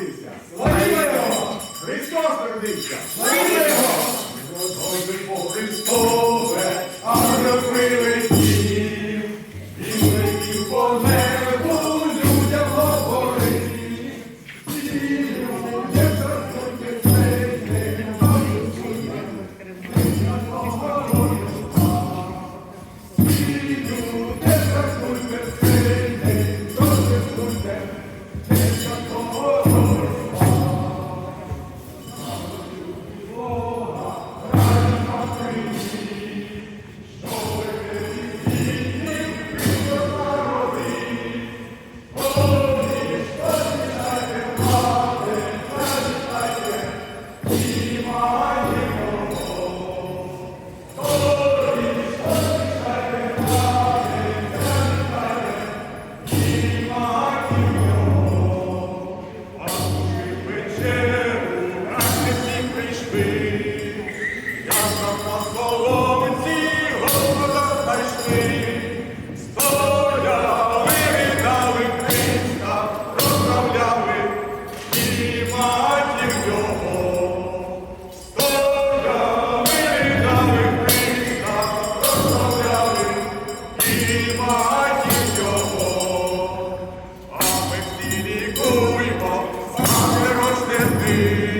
народився! Христос народився! free.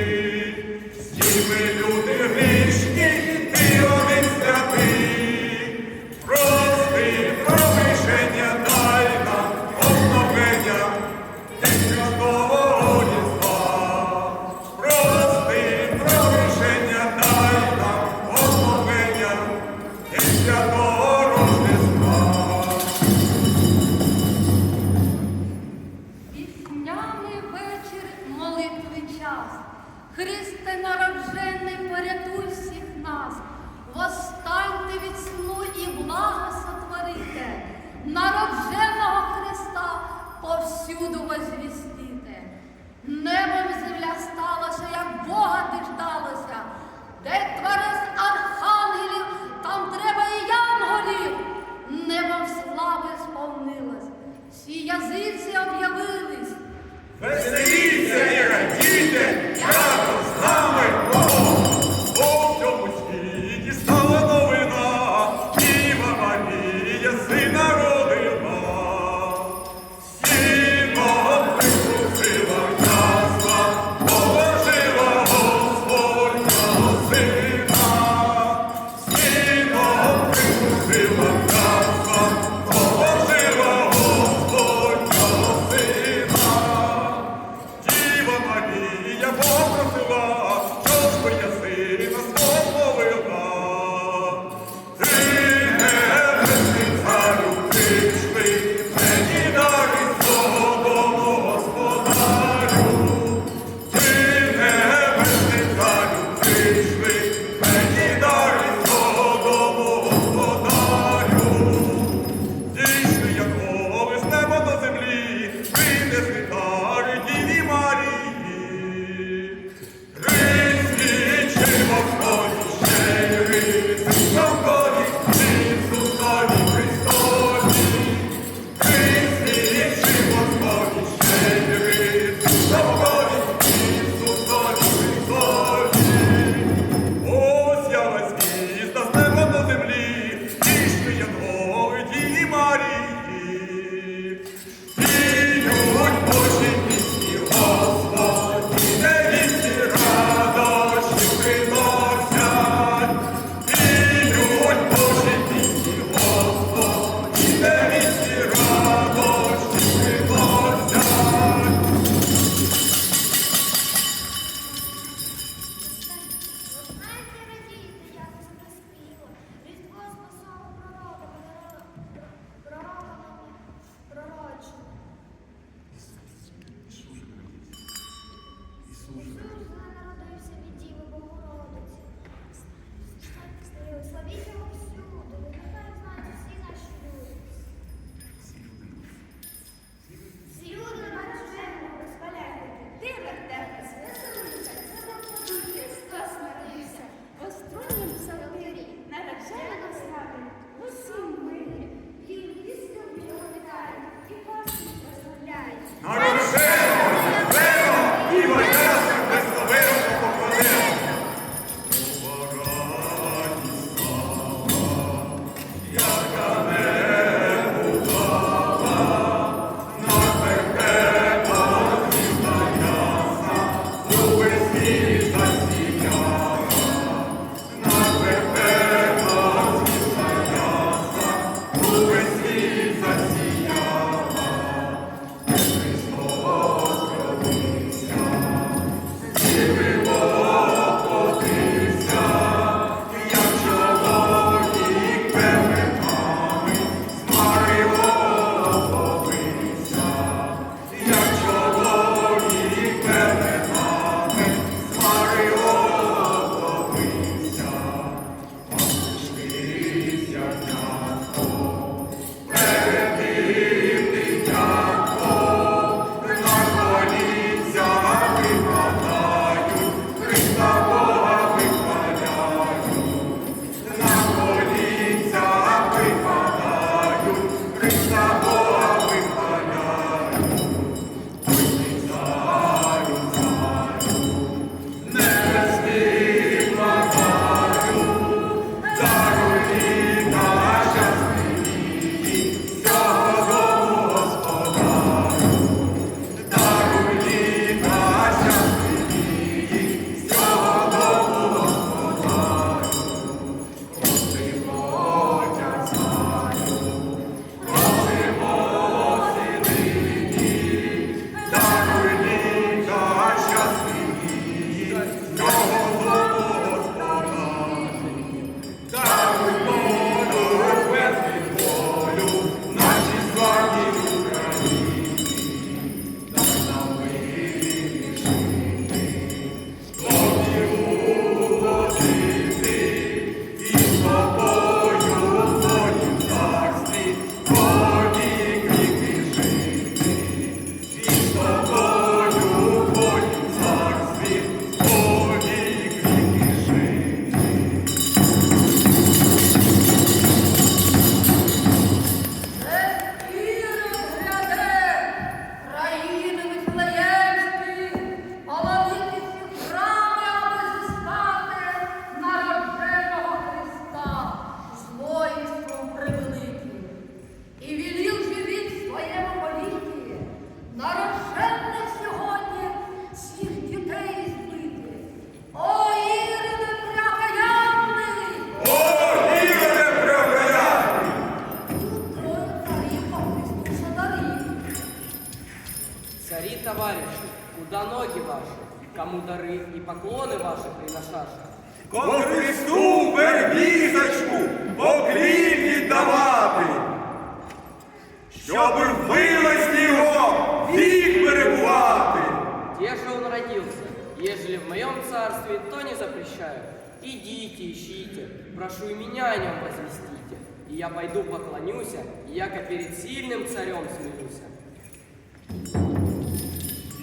Меня о нем возвестите. И я пойду поклонюся, и яко перед сильным царем смеюся.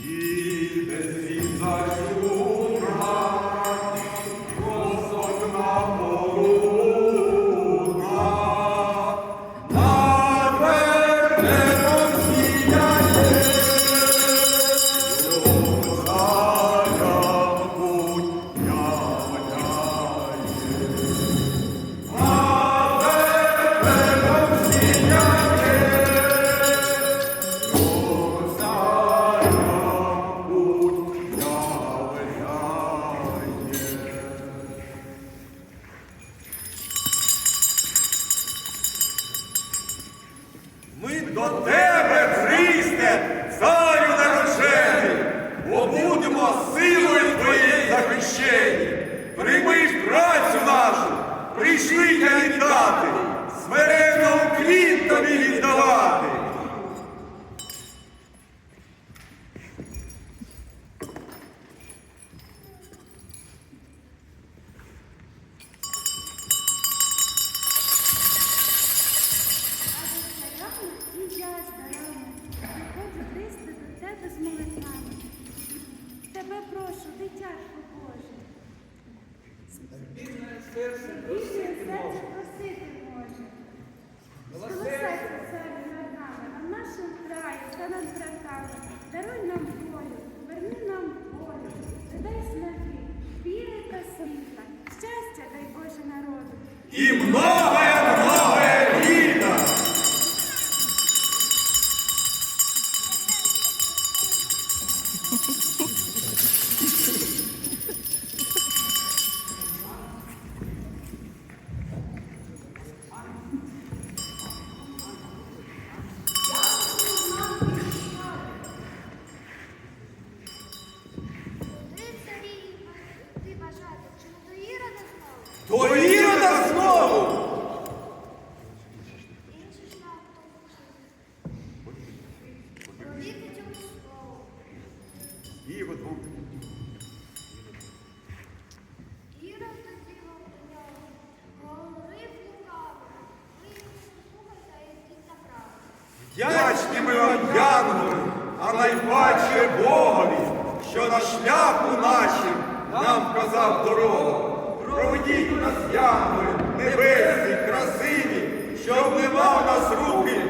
Іде до тебе, Христе, царю народжений, бо будемо силою твоєї захищені. Прийми ж працю нашу, прийшли я вітати, ми вам, а найпаче Богові, що на шляху нашим нам вказав дорогу. Проведіть нас, янголи, небесні, красиві, щоб не мав нас руки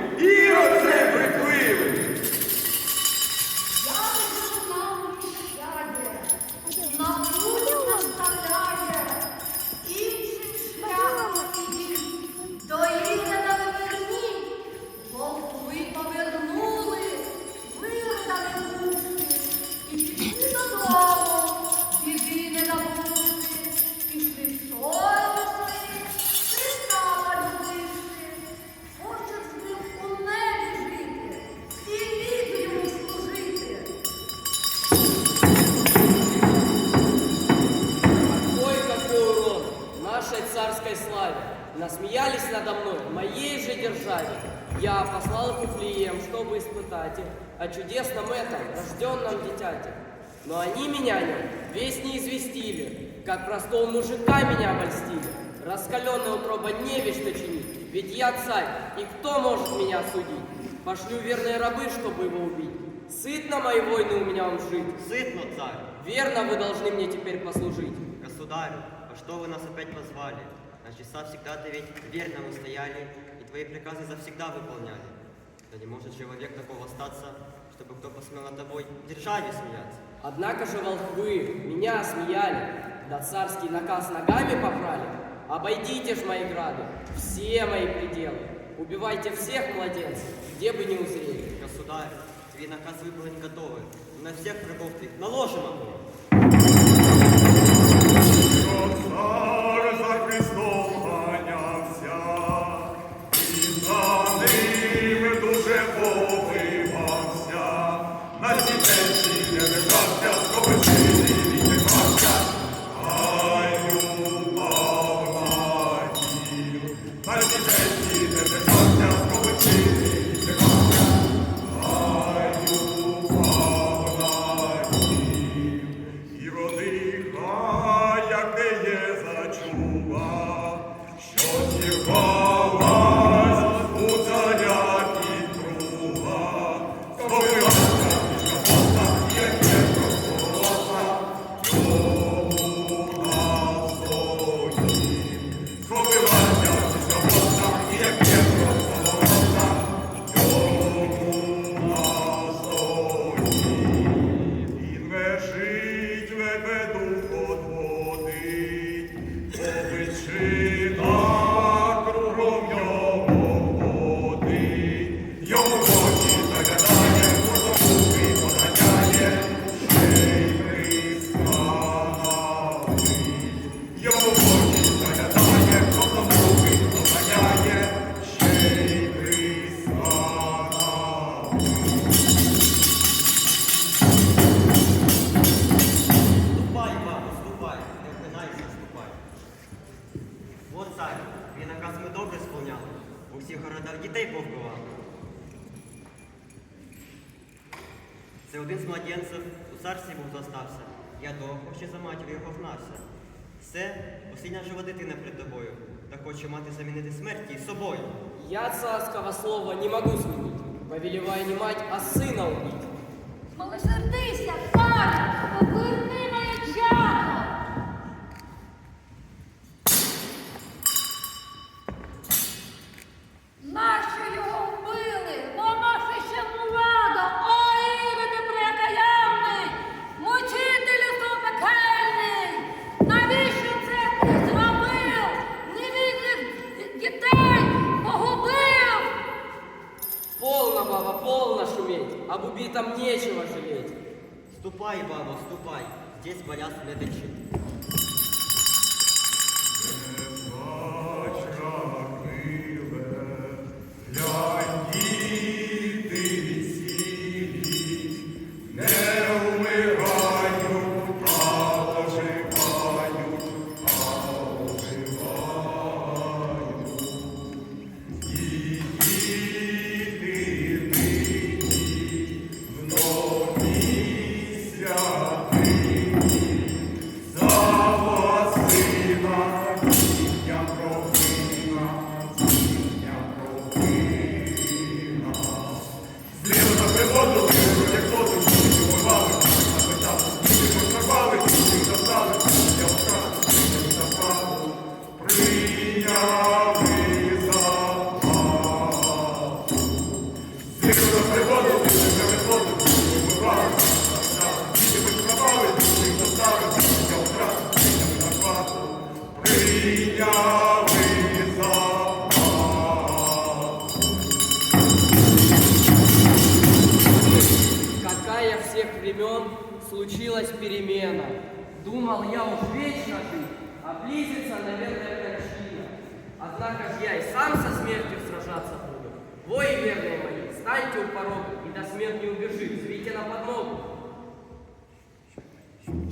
Раскаленная утроба не что чинить, ведь я царь, и кто может меня судить? Пошлю верные рабы, чтобы его убить. Сытно мои войны у меня вам жить. Сытно, царь! Верно вы должны мне теперь послужить. Государь, а что вы нас опять позвали? На часа всегда ты ведь верно мы стояли, и твои приказы завсегда выполняли. Да не может человек такого остаться, чтобы кто посмел над тобой в державе смеяться. Однако же волхвы меня смеяли, да царский наказ ногами попрали. Обойдите ж мои грады, все мои пределы. Убивайте всех младенцев, где бы ни узрели. Государь, твои наказы выполнить готовы. Мы на всех врагов твоих наложим огонь. Младенцев у царстві був зостався. Я довго ще за матір його гнався. Все, осіння жива дитина перед тобою, та хоче мати замінити смерть і собою. Я царского слова не могу сменить, повелевая не мать, а сына убить. Малосердися, пане, поверни об убитом нечего жалеть. Ступай, баба, ступай, здесь бояз не течи.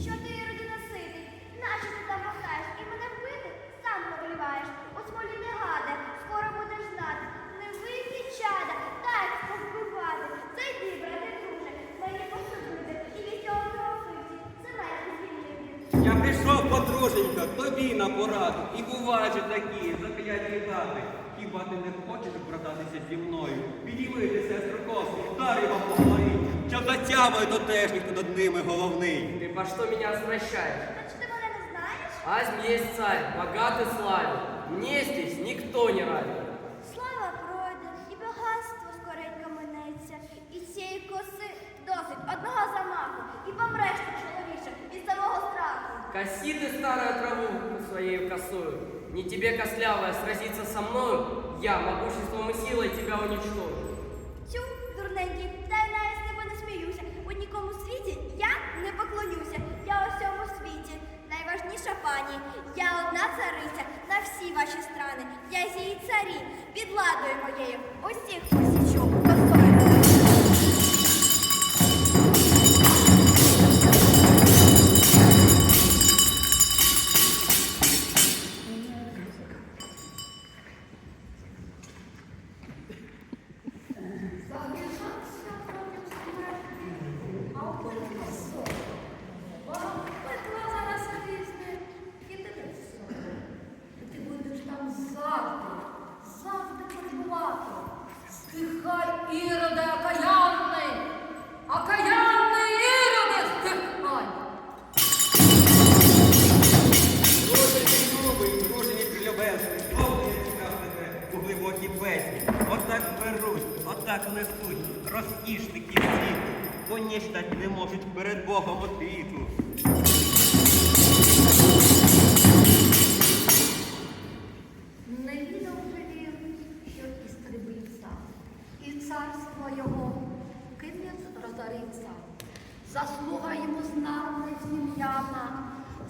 Що ти родина ситий? Наче ти там махаєш і мене вбити сам повеліваєш. У не гаде, скоро будеш знати. Не вийти чада, так повбивати. Зайди, брате, друже, мені посудити. І від цього зробити. Це мене звільнити. Я прийшов, подруженька, тобі на пораду. І бувають же такі закляті дати. Хіба ти не хочеш брататися зі мною? Підіймити сестру косу, вдар його по голові, що затямує дотешніх хто над ними головний. Ты по что меня стращаешь? Значить, ти мене не знаєш? Азм есть царь, богатый славен. Мне здесь никто не равен. Слава пройде, і багатство скоренько минеться, і цієї коси досить одного замаху, і помреш ти, чоловіче, від самого страху. Коси ты старую траву своей косою. Не тебе, кослявая, сразиться со мною, я могуществом и силой тебя уничтожу.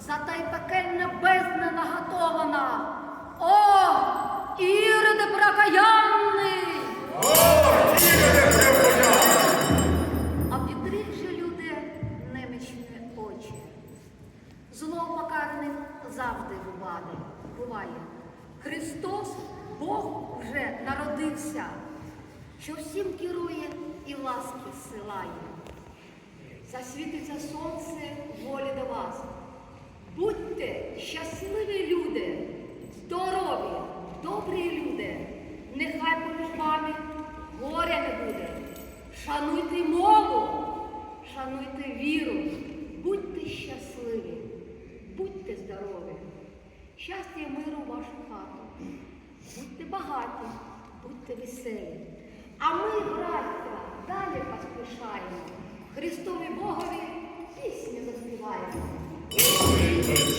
За та й пекельна бездна наготована. О, іроде прокаянний! А підріг же люди немічні очі. Зло покарним завжди буває. буває. Христос, Бог вже народився, що всім керує і ласки силає. засвітиться сонце волі до вас. Будьте щасливі люди, здорові, добрі люди. Нехай поміж вами горя не буде. Шануйте мову, шануйте віру, будьте щасливі, будьте здорові. Щастя миру в вашу хату. Будьте багаті, будьте веселі. А ми, браття, далі поспішаємо. Христові Богові пісню заспіваємо. Oh, my God.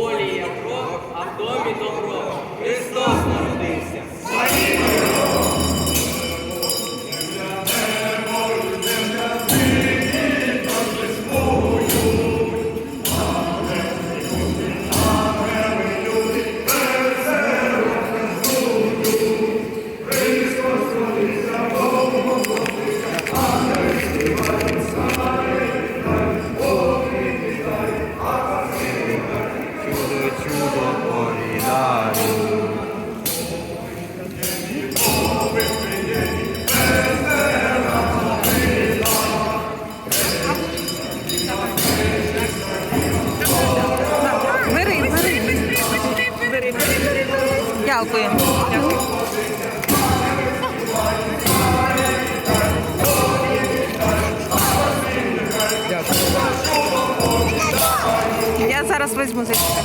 Полі є кров, а в домі добро. Бери, бери. Дякую. Я зараз візьму зачекай.